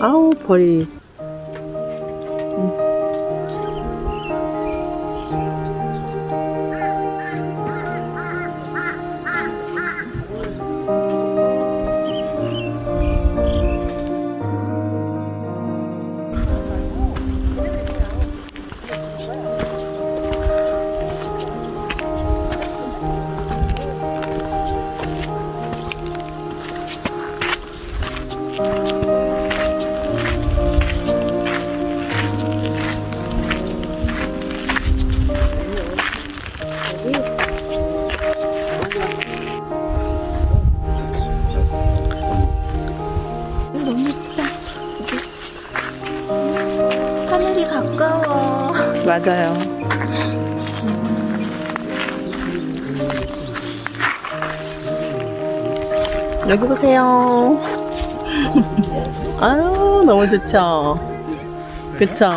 아우 벌이. 너 무 예쁘다. 하늘이 가까워. 맞아요. 여기 보세요. 아유 너무 좋죠. 그쵸?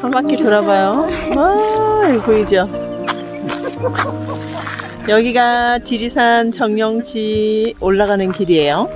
한 바퀴 돌아봐요. 아 여기 보이죠? 여기가 지리산 정령지 올라가는 길이에요.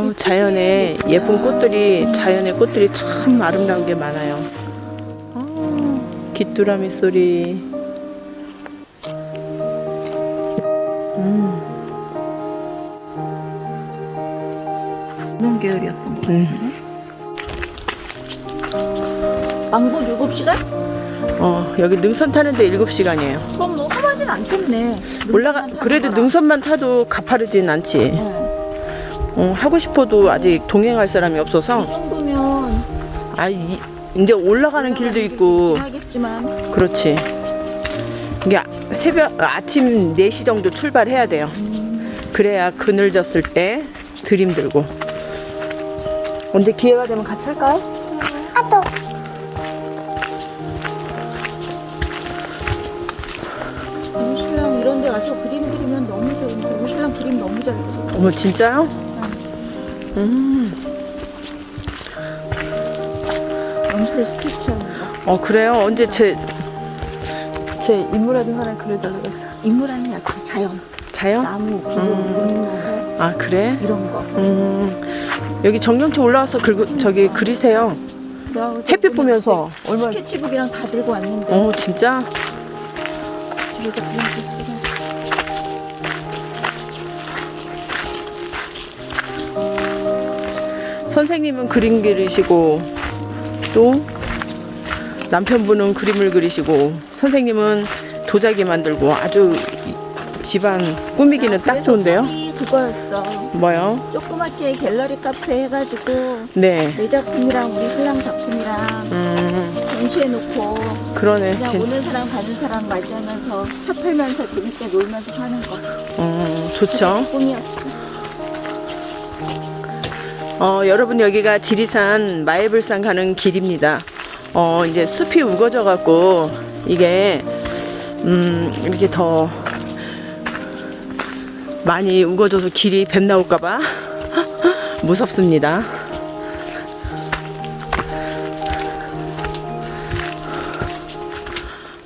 어, 자연에 예쁜 꽃들이 자연의 꽃들이 참 아름다운 게 많아요. 어, 귀뚜라미 소리. 이런 계열이었던 것 음. 왕복 7시간? 어, 여기 능선 타는데 7시간이에요. 그럼 뭐 험하진 않겠네. 올라가 그래도 능선만 타도 가파르진 않지. 네. 어, 하고 싶어도 아직 동행할 사람이 이 없어서 정도면 아 이, 이제 올라가는 길도 있고 하겠지만 그렇지. 이게 아- 새벽 아침 4시 정도 출발해야 돼요. 그래야 그늘 졌을 때 들임들고. 언제 기회가 되면 같이 할까요? 우리 신랑 이런 데 가서 그림 그리면 너무 좋은데 우리 신랑 그림 너무 잘 그려. 어머 진짜요? 음. 스케치하는 거. 어 그래요? 언제 제 제 인물화 좀 하나 그려달라고 했어. 인물하는 약간 자연, 자요? 나무, 구름, 음. 아 그래? 이런 거. 음. 여기 정령치 올라와서 긁, 저기 그리세요. 햇빛 보면서 얼마? 스케치북이랑 다 들고 왔는데 어 진짜? 집에서 그림 좀찍 선생님은 그림 그리시고 또 남편분은 그림을 그리시고 선생님은 도자기 만들고 아주 집안 꾸미기는 딱 좋은데요. 그거였어. 뭐요? 조그맣게 갤러리 카페 해가지고 네. 내 작품이랑 우리 신랑 작품이랑 음 동시에 놓고 그러네. 그냥 괜- 오는 사람 가는 사람 맞이하면서 차 풀면서 재밌게 놀면서 사는 거. 어, 좋죠. 꿈이었어. 어, 여러분 여기가 지리산 마애불산 가는 길입니다. 어, 이제 숲이 우거져 갖고 이게 음, 이렇게 더 많이 우거져서 길이 뱀 나올까 봐 무섭습니다.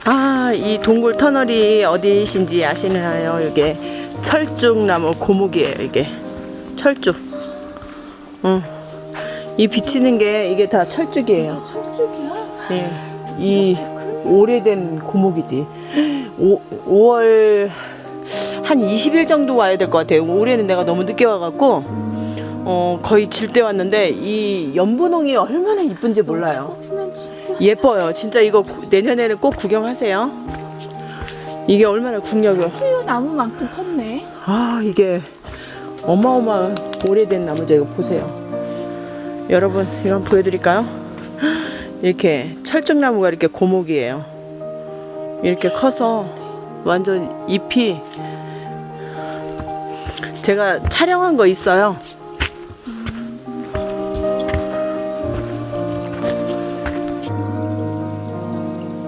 아, 이 동굴 터널이 어디신지 아시나요? 이게 철쭉나무 고목이에요, 이게. 철쭉. 어. 이 비치는 게 이게 다 철쭉이에요. 철쭉이야? 예. 이 오래된 고목이지. 오, 5월 한 20일 정도 와야 될 것 같아요. 올해는 내가 너무 늦게 와갖고 어, 거의 질 때 왔는데 이 연분홍이 얼마나 이쁜지 몰라요. 진짜 예뻐요. 진짜 이거 구- 내년에는 꼭 구경하세요. 이게 얼마나 국력을. 수유 나무만큼 컸네. 아, 이게 어마어마한 오래된 나무죠. 이거 보세요. 여러분, 한번 보여드릴까요? 이렇게 철쭉나무가 이렇게 고목이에요. 이렇게 커서 완전 잎이 제가 촬영한 거 있어요.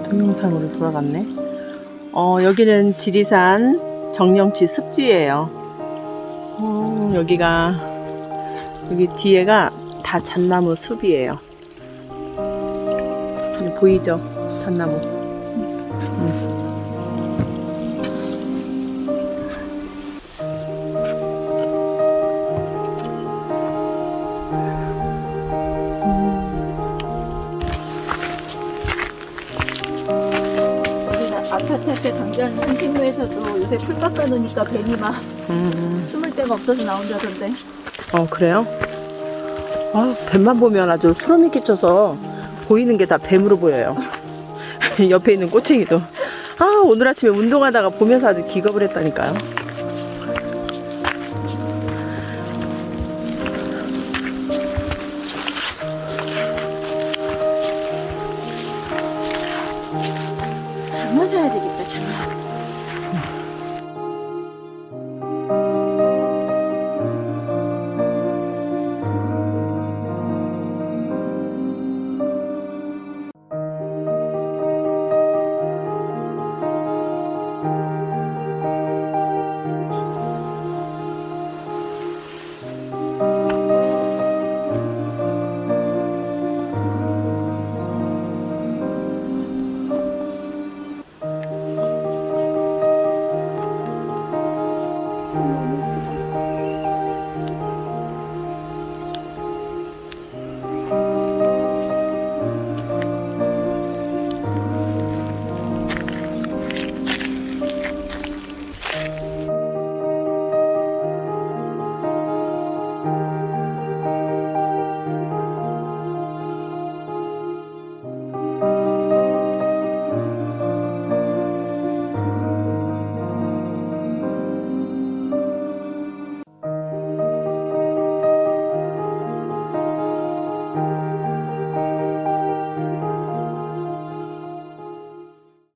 동영상으로 돌아갔네. 어, 여기는 지리산 정령치 습지예요. 어, 여기가 여기 뒤에가 다 잣나무 숲이에요. 보이죠? 잣나무. 음. 아파트 때 당장 향신료에서도 요새 풀 깎아놓으니까 괜히 막 음. 숨을 데가 없어서 나온다던데. 어, 그래요? 아, 뱀만 보면 아주 소름이 끼쳐서 보이는 게 다 뱀으로 보여요. 옆에 있는 꼬챙이도. 아, 오늘 아침에 운동하다가 보면서 아주 기겁을 했다니까요. 되겠다, 장아.